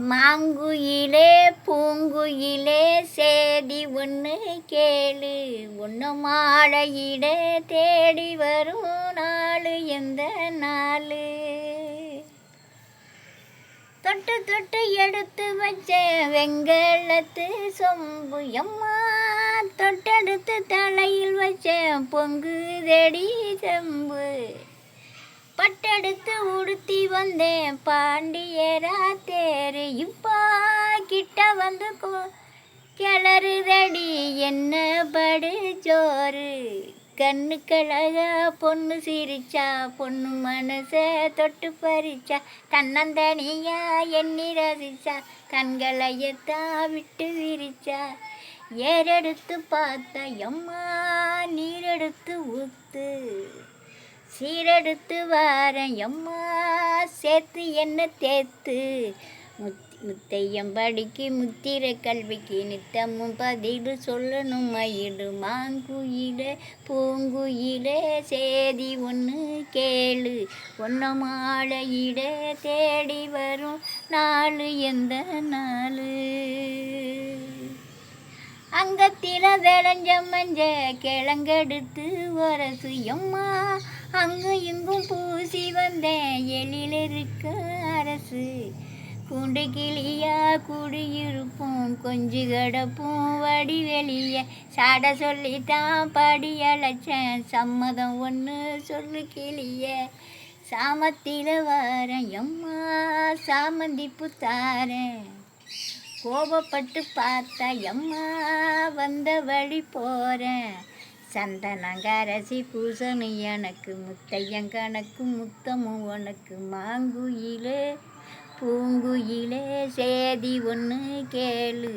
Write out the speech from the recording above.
மாங்குயிலே பூங்குயிலே சேதி ஒன்று கேளு. ஒன்று மாலையிட தேடி வரும் நாள் எந்த நாள்? தொட்டு தொட்டு எடுத்து வச்ச வெங்கலத்து சொம்பு எம்மா? தொட்டெடுத்து தலையில் வச்ச பொங்கு தேடி செம்பு. பட்டெடுத்து உடுத்தி வந்தேன் பாண்டியராத்தே கிட்ட வந்து கொ- கிளறுதடி என்ன படு ஜோறு கண்ணு கழகா பொண்ணு சிரிச்சா பொண்ணு மனச தொட்டு பறிச்சா தன்னந்தனியா எண்ணி ரசிச்சா கண்களையத்தான் விட்டு விரிச்சா? ஏறெடுத்து பார்த்தா எம்மா நீரெடுத்து ஊத்து. சீரெடுத்து வாரேன் எம்மா சேர்த்து என்ன தேத்து? முத் முத்தையம் படிக்கு முத்திரை கல்விக்கு நித்தமும் பதிடு சொல்லணும் மயிடு மாங்குயிலே பூங்குயிலே சேதி ஒன்று கேளு. ஒன்ன மாலையிட தேடி வரும் நாலு எந்த நாலு அங்கத்தில விளைஞ்ச மஞ்ச கிழங்கெடுத்து வரசு எம்மா அங்கும் இங்கும் பூசி வந்தேன் எழில் இருக்க அரசு. கூண்டு கிளியா குடியிருப்போம் கொஞ்சு கடப்போம் வடி வெளிய சாட சொல்லித்தான் படி அழைச்சேன் சம்மதம் ஒன்று சொல்லு கிளிய. சாமத்தில வரேன் எம்மா சாமந்தி புத்தாரேன். கோபப்பட்டு பார்த்தா எம்மா வந்த வழி போகிறேன் சந்தனங்கரசி பூசணி எனக்கு முத்தையங்கனக்கு முத்தமும் உனக்கு மாங்குயிலே. பூங்குயிலே சேதி ஒன்று கேளு.